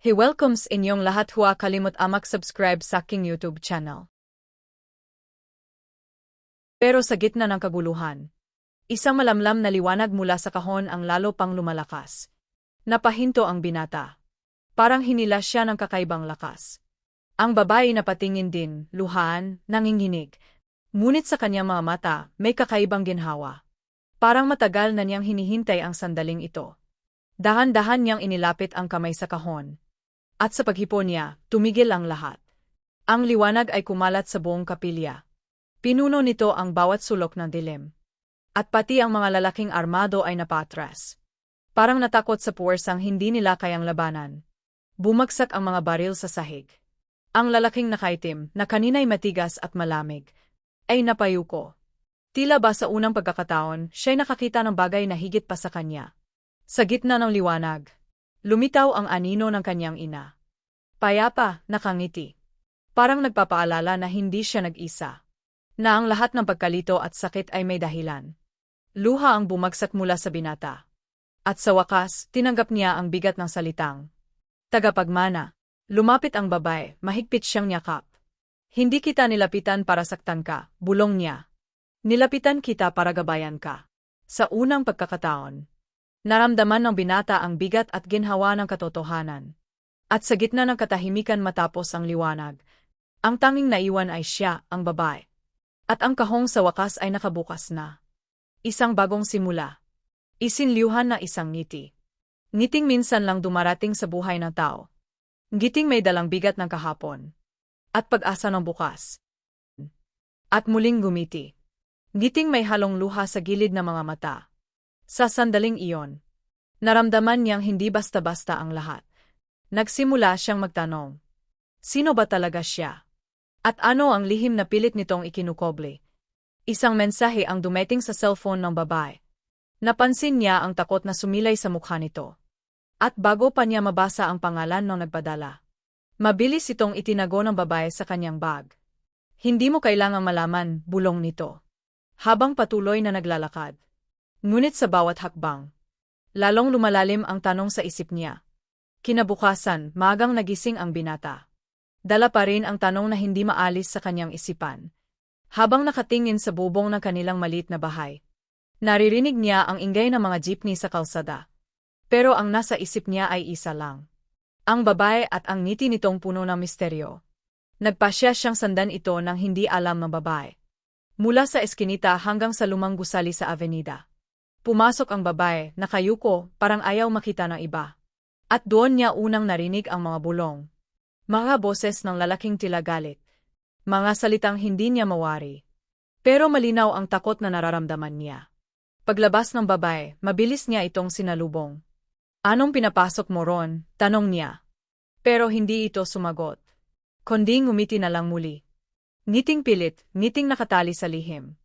He welcomes inyong lahat huwa kalimut amak subscribe sa aking YouTube channel. Pero sa gitna ng kaguluhan, isang malamlam na liwanag mula sa kahon ang lalo pang lumalakas. Napahinto ang binata. Parang hinila siya ng kakaibang lakas. Ang babae na patingin din, luhaan, nanginginig. Ngunit sa kanyang mga mata, may kakaibang ginhawa. Parang matagal na niyang hinihintay ang sandaling ito. Dahan-dahan niyang inilapit ang kamay sa kahon. At sa paghipo niya, tumigil ang lahat. Ang liwanag ay kumalat sa buong kapilya. Pinuno nito ang bawat sulok ng dilim. At pati ang mga lalaking armado ay napatras. Parang natakot sa puwersang hindi nila kayang labanan. Bumagsak ang mga baril sa sahig. Ang lalaking nakaitim, na kanina'y matigas at malamig, ay napayuko. Tila ba sa unang pagkakataon, siya'y nakakita ng bagay na higit pa sa kanya. Sa gitna ng liwanag, Lumitaw ang anino ng kanyang ina. Payapa, nakangiti. Parang nagpapaalala na hindi siya nag-isa. Na ang lahat ng pagkalito at sakit ay may dahilan. Luha ang bumagsak mula sa binata. At sa wakas, tinanggap niya ang bigat ng salitang. Tagapagmana. Lumapit ang babae, mahigpit siyang nyakap. Hindi kita nilapitan para saktan ka, bulong niya. Nilapitan kita para gabayan ka. Sa unang pagkakataon, Naramdaman ng binata ang bigat at ginhawa ng katotohanan. At sa gitna ng katahimikan matapos ang liwanag, ang tanging naiwan ay siya, ang babae. At ang kahong sa wakas ay nakabukas na. Isang bagong simula. Isinliuhan na isang ngiti. Ngiting minsan lang dumarating sa buhay ng tao. Ngiting may dalang bigat ng kahapon. At pag-asa ng bukas. At muling gumiti. Ngiting may halong luha sa gilid ng mga mata. Sa sandaling iyon, naramdaman niyang hindi basta-basta ang lahat. Nagsimula siyang magtanong. Sino ba talaga siya? At ano ang lihim na pilit nitong ikinukoble? Isang mensahe ang dumating sa cellphone ng babae. Napansin niya ang takot na sumilay sa mukha nito. At bago pa niya mabasa ang pangalan ng nagpadala, mabilis itong itinago ng babae sa kanyang bag. Hindi mo kailangang malaman, bulong nito. Habang patuloy na naglalakad. Ngunit sa bawat hakbang, lalong lumalalim ang tanong sa isip niya. Kinabukasan, magang nagising ang binata. Dala pa rin ang tanong na hindi maalis sa kanyang isipan. Habang nakatingin sa bubong ng kanilang malit na bahay, naririnig niya ang ingay ng mga jeepney sa kalsada. Pero ang nasa isip niya ay isa lang. Ang babae at ang ngiti nitong puno ng misteryo. Nagpasya siyang sandan ito ng hindi alam ng babae. Mula sa eskinita hanggang sa lumang gusali sa avenida. Pumasok ang babae, nakayuko, parang ayaw makita ng iba. At doon niya unang narinig ang mga bulong. Mga boses ng lalaking tila galit. Mga salitang hindi niya mawari. Pero malinaw ang takot na nararamdaman niya. Paglabas ng babae, mabilis niya itong sinalubong. Anong pinapasok mo ron? Tanong niya. Pero hindi ito sumagot. Kundi ngumiti na lang muli. Ngiting pilit, ngiting nakatali sa lihim.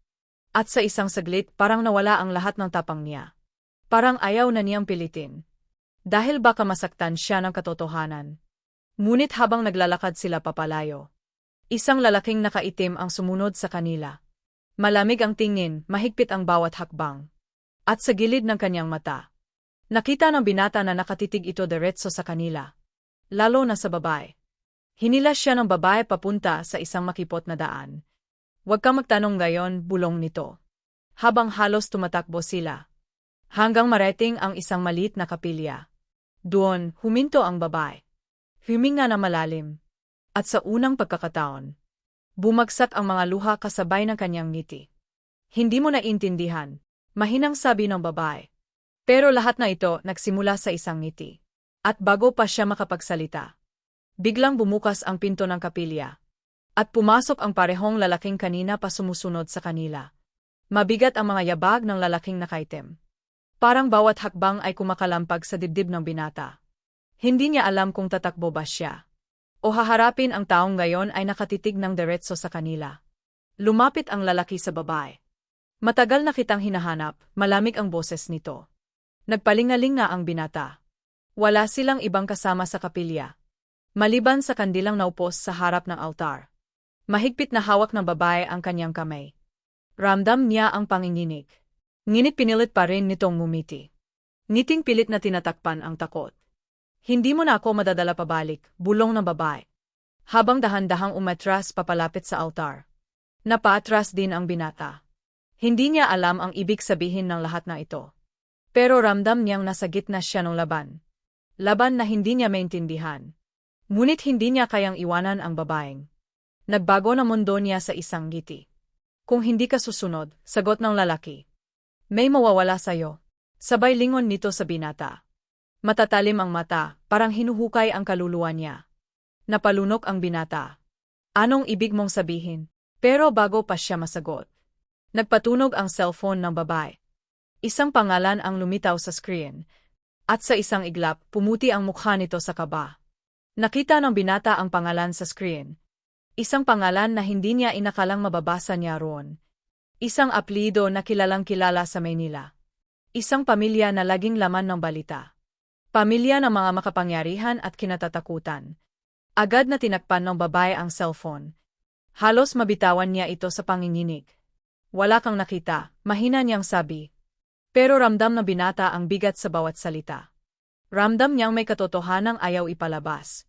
At sa isang saglit parang nawala ang lahat ng tapang niya. Parang ayaw na niyang pilitin. Dahil baka masaktan siya ng katotohanan. Ngunit habang naglalakad sila papalayo, isang lalaking nakaitim ang sumunod sa kanila. Malamig ang tingin, mahigpit ang bawat hakbang. At sa gilid ng kanyang mata, nakita ng binata na nakatitig ito diretso sa kanila. Lalo na sa babae. Hinila siya ng babae papunta sa isang makipot na daan Huwag kang magtanong gayon, bulong nito. Habang halos tumatakbo sila. Hanggang marating ang isang malit na kapilya. Doon, huminto ang babae. Huminga na malalim. At sa unang pagkakataon, bumagsak ang mga luha kasabay ng kanyang ngiti. Hindi mo naintindihan, mahinang sabi ng babae. Pero lahat na ito nagsimula sa isang ngiti. At bago pa siya makapagsalita, biglang bumukas ang pinto ng kapilya. At pumasok ang parehong lalaking kanina pa sumusunod sa kanila. Mabigat ang mga yabag ng lalaking nakaitim. Parang bawat hakbang ay kumakalampag sa dibdib ng binata. Hindi niya alam kung tatakbo ba siya. O haharapin ang taong ngayon ay nakatitig ng diretso sa kanila. Lumapit ang lalaki sa babae. Matagal na kitang hinahanap, malamig ang boses nito. Nagpalingaling na ang binata. Wala silang ibang kasama sa kapilya. Maliban sa kandilang naupos sa harap ng altar. Mahigpit na hawak ng babae ang kanyang kamay. Ramdam niya ang panginginig. Nginit pinilit pa rin nitong ngumiti. Ngiting pilit na tinatakpan ang takot. Hindi mo na ako madadala pabalik, bulong ng babae. Habang dahan-dahang umatras papalapit sa altar. Napaatras din ang binata. Hindi niya alam ang ibig sabihin ng lahat na ito. Pero ramdam niyang nasa gitna siya ng laban. Laban na hindi niya maintindihan. Ngunit hindi niya kayang iwanan ang babaeng. Nagbago na mundo niya sa isang ngiti. Kung hindi ka susunod, sagot ng lalaki. May mawawala sa'yo. Sabay lingon nito sa binata. Matatalim ang mata, parang hinuhukay ang kaluluwa niya. Napalunok ang binata. Anong ibig mong sabihin? Pero bago pa siya masagot. Nagpatunog ang cellphone ng babae. Isang pangalan ang lumitaw sa screen. At sa isang iglap, pumuti ang mukha nito sa kaba. Nakita ng binata ang pangalan sa screen. Isang pangalan na hindi niya inakalang mababasa niya roon. Isang aplido na kilalang kilala sa Maynila. Isang pamilya na laging laman ng balita. Pamilya ng mga makapangyarihan at kinatatakutan. Agad na tinakpan ng babae ang cellphone. Halos mabitawan niya ito sa panginginig. Wala kang nakita, mahina niyang sabi. Pero ramdam na binata ang bigat sa bawat salita. Ramdam niyang may katotohanang ayaw ipalabas.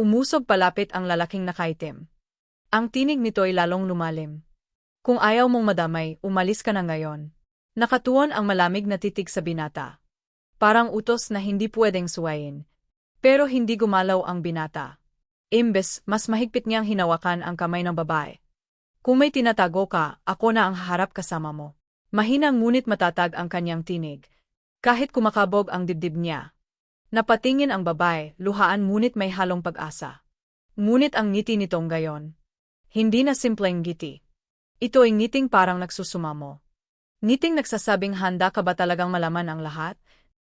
Umusog palapit ang lalaking nakaitim. Ang tinig nito'y lalong lumalim. Kung ayaw mong madamay, umalis ka na ngayon. Nakatuon ang malamig na titig sa binata. Parang utos na hindi pwedeng suwayin. Pero hindi gumalaw ang binata. Imbes, mas mahigpit niyang hinawakan ang kamay ng babae. Kung may tinatago ka, ako na ang haharap kasama mo. Mahinang ngunit matatag ang kanyang tinig. Kahit kumakabog ang dibdib niya. Napatingin ang babae, luhaan ngunit may halong pag-asa. Ngunit ang ngiti nitong gayon. Hindi na simpleng ngiti. Ito ay ngiting parang nagsusumamo. Ngiting nagsasabing handa ka ba talagang malaman ang lahat?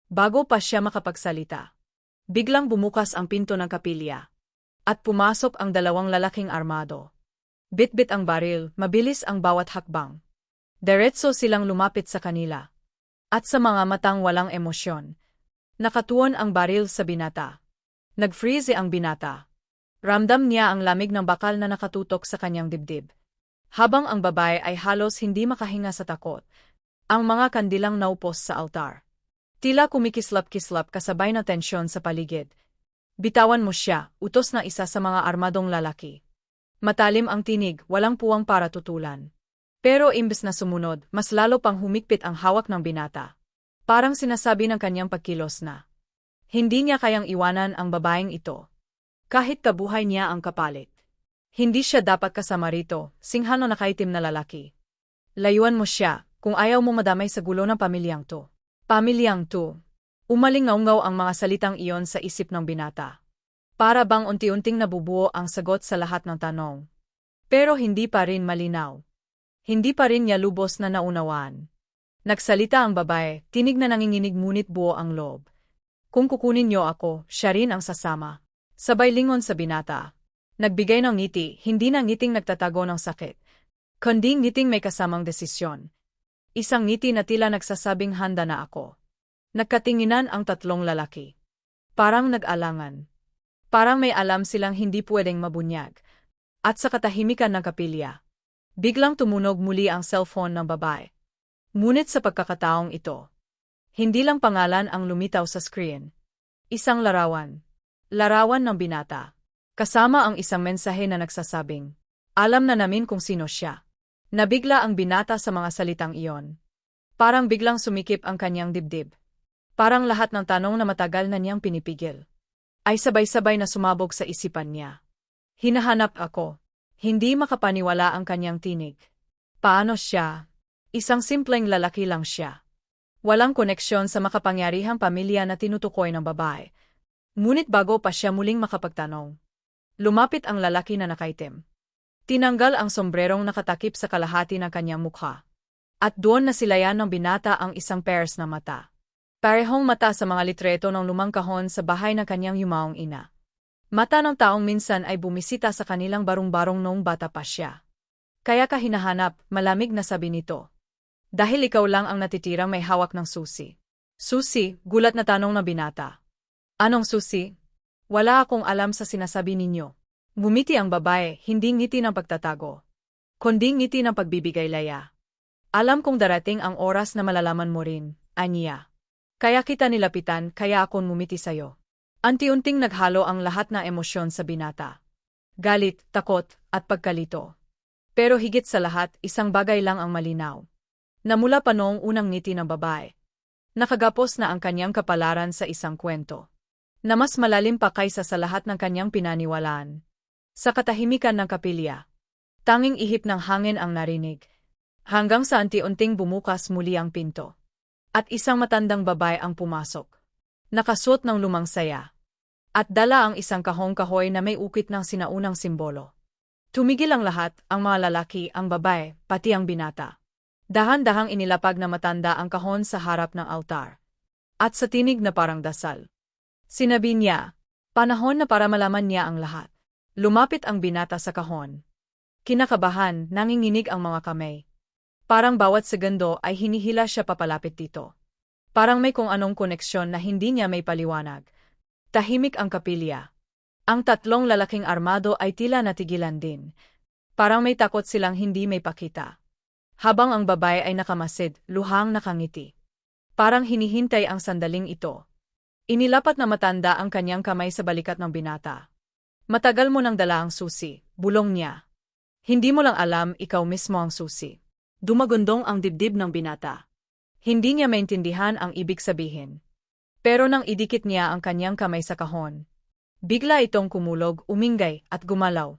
Bago pa siya makapagsalita, biglang bumukas ang pinto ng kapilya. At pumasok ang dalawang lalaking armado. Bitbit ang baril, mabilis ang bawat hakbang. Diretso silang lumapit sa kanila. At sa mga matang walang emosyon. Nakatuon ang baril sa binata. Nag-freeze ang binata. Ramdam niya ang lamig ng bakal na nakatutok sa kanyang dibdib. Habang ang babae ay halos hindi makahinga sa takot, ang mga kandilang naupos sa altar. Tila kumikislap-kislap kasabay na tensyon sa paligid. Bitawan mo siya, utos na isa sa mga armadong lalaki. Matalim ang tinig, walang puwang para tutulan. Pero imbes na sumunod, mas lalo pang humikpit ang hawak ng binata. Parang sinasabi ng kanyang pagkilos na. Hindi niya kayang iwanan ang babaeng ito. Kahit kabuhay niya ang kapalit. Hindi siya dapat kasama rito, singhano nakaitim na lalaki. Layuan mo siya, kung ayaw mo madamay sa gulo ng pamilyang to. Pamilyang to. Umalingaungaw ang mga salitang iyon sa isip ng binata. Para bang unti-unting nabubuo ang sagot sa lahat ng tanong. Pero hindi pa rin malinaw. Hindi pa rin niya lubos na naunawaan. Nagsalita ang babae, tinig na nanginginig ngunit buo ang loob. Kung kukunin niyo ako, siya rin ang sasama. Sabay lingon sa binata. Nagbigay ng ngiti, hindi na ngiting nagtatago ng sakit. Kundi ngiting may kasamang desisyon. Isang ngiti na tila nagsasabing handa na ako. Nagkatinginan ang tatlong lalaki. Parang nag-alangan. Parang may alam silang hindi pwedeng mabunyag. At sa katahimikan ng kapilya, biglang tumunog muli ang cellphone ng babae. Ngunit sa pagkakataong ito, hindi lang pangalan ang lumitaw sa screen. Isang larawan. Larawan ng binata. Kasama ang isang mensahe na nagsasabing, Alam na namin kung sino siya. Nabigla ang binata sa mga salitang iyon. Parang biglang sumikip ang kanyang dibdib. Parang lahat ng tanong na matagal na niyang pinipigil. Ay sabay-sabay na sumabog sa isipan niya. Hinahanap ako. Hindi makapaniwala ang kanyang tinig. Paano siya? Isang simpleng lalaki lang siya. Walang koneksyon sa makapangyarihang pamilya na tinutukoy ng babae. Ngunit bago pa siya muling makapagtanong. Lumapit ang lalaki na nakaitim. Tinanggal ang sombrerong nakatakip sa kalahati ng kanyang mukha. At doon na silayan ng binata ang isang pairs na mata. Parehong mata sa mga litreto ng lumang kahon sa bahay ng kanyang yumaong ina. Mata ng taong minsan ay bumisita sa kanilang barong-barong noong bata pa siya. Kaya ka hinahanap, malamig na sabi nito. Dahil ikaw lang ang natitirang may hawak ng susi. Susi, gulat na tanong ng binata. Anong susi? Wala akong alam sa sinasabi ninyo. Ngumiti ang babae, hindi ngiti ng pagtatago. Kundi ngiti ng pagbibigay laya. Alam kong darating ang oras na malalaman mo rin, Anya. Kaya kita nilapitan, kaya akong mumiti sa'yo. Anti-unting naghalo ang lahat ng emosyon sa binata. Galit, takot, at pagkalito. Pero higit sa lahat, isang bagay lang ang malinaw. Namula pa noong unang ngiti ng babae. Nakagapos na ang kanyang kapalaran sa isang kwento. Na mas malalim pa kaysa sa lahat ng kanyang pinaniwalaan. Sa katahimikan ng kapilya. Tanging ihip ng hangin ang narinig. Hanggang sa anti-unting bumukas muli ang pinto. At isang matandang babae ang pumasok. Nakasuot ng lumang saya. At dala ang isang kahong kahoy na may ukit ng sinaunang simbolo. Tumigil ang lahat, ang mga lalaki, ang babae, pati ang binata. Dahan-dahang inilapag na matanda ang kahon sa harap ng altar. At sa tinig na parang dasal. Sinabi niya, panahon na para malaman niya ang lahat. Lumapit ang binata sa kahon. Kinakabahan, nanginginig ang mga kamay. Parang bawat segundo ay hinihila siya papalapit dito. Parang may kung anong koneksyon na hindi niya may paliwanag. Tahimik ang kapilya. Ang tatlong lalaking armado ay tila natigilan din. Parang may takot silang hindi may pakita. Habang ang babae ay nakamasid, luhang nakangiti. Parang hinihintay ang sandaling ito. Inilapat na matanda ang kanyang kamay sa balikat ng binata. Matagal mo nang dala ang susi, bulong niya. Hindi mo lang alam ikaw mismo ang susi. Dumagundong ang dibdib ng binata. Hindi niya maintindihan ang ibig sabihin. Pero nang idikit niya ang kanyang kamay sa kahon, bigla itong kumulog, umingay, at gumalaw.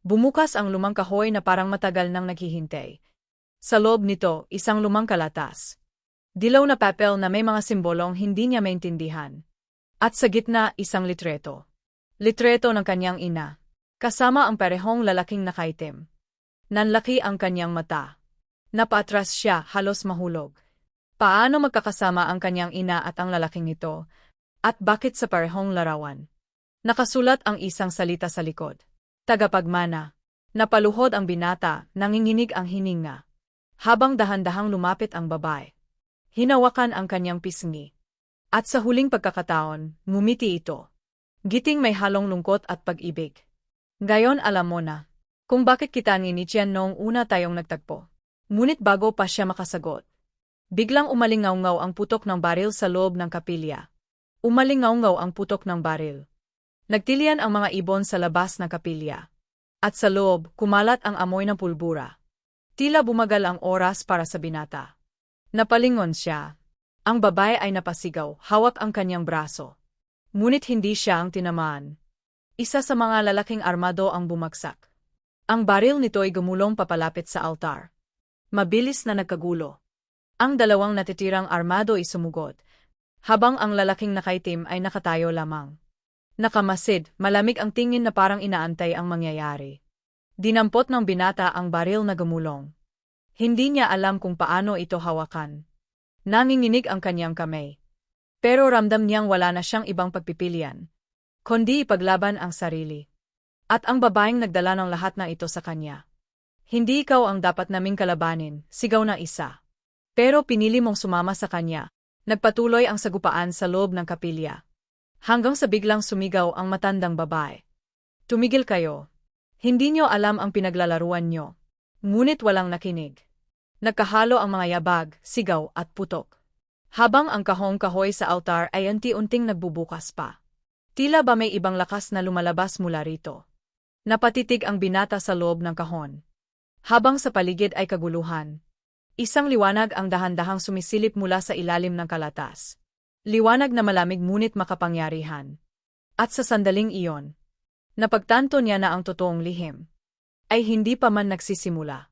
Bumukas ang lumang kahoy na parang matagal nang naghihintay. Sa loob nito, isang lumang kalatas. Dilaw na papel na may mga simbolong hindi niya maintindihan. At sa gitna, isang litreto. Litreto ng kanyang ina. Kasama ang parehong lalaking nakaitim. Nanlaki ang kanyang mata. Napatras siya, halos mahulog. Paano magkakasama ang kanyang ina at ang lalaking ito? At bakit sa parehong larawan? Nakasulat ang isang salita sa likod. Tagapagmana. Napaluhod ang binata, nanginginig ang hininga. Habang dahan-dahang lumapit ang babae. Hinawakan ang kanyang pisngi. At sa huling pagkakataon, ngumiti ito. Giting may halong lungkot at pag-ibig. Gayon alam mo na, kung bakit kita nginitian noong una tayong nagtagpo. Ngunit bago pa siya makasagot, Biglang umalingaw-ngaw ang putok ng baril sa loob ng kapilya. Umalingaw-ngaw ang putok ng baril. Nagtilian ang mga ibon sa labas ng kapilya. At sa loob, kumalat ang amoy ng pulbura. Tila bumagal ang oras para sa binata. Napalingon siya. Ang babae ay napasigaw, hawak ang kanyang braso. Ngunit hindi siya ang tinamaan. Isa sa mga lalaking armado ang bumagsak. Ang baril nito ay gumulong papalapit sa altar. Mabilis na nagkagulo. Ang dalawang natitirang armado ay sumugot, habang ang lalaking nakaitim ay nakatayo lamang. Nakamasid, malamig ang tingin na parang inaantay ang mangyayari. Dinampot ng binata ang baril na gumulong. Hindi niya alam kung paano ito hawakan. Nanginginig ang kanyang kamay. Pero ramdam niyang wala na siyang ibang pagpipilian. Kundi ipaglaban ang sarili. At ang babaeng nagdala ng lahat na ito sa kanya. Hindi ikaw ang dapat naming kalabanin, sigaw na isa. Pero pinili mong sumama sa kanya. Nagpatuloy ang sagupaan sa loob ng kapilya. Hanggang sa biglang sumigaw ang matandang babae. Tumigil kayo. Hindi nyo alam ang pinaglalaruan nyo. Ngunit walang nakinig. Nagkahalo ang mga yabag, sigaw at putok. Habang ang kahong kahoy sa altar ay unti-unting nagbubukas pa. Tila ba may ibang lakas na lumalabas mula rito. Napatitig ang binata sa loob ng kahon. Habang sa paligid ay kaguluhan, Isang liwanag ang dahan-dahang sumisilip mula sa ilalim ng kalatas. Liwanag na malamig ngunit makapangyarihan. At sa sandaling iyon, napagtanto niya na ang totoong lihim ay hindi pa man nagsisimula.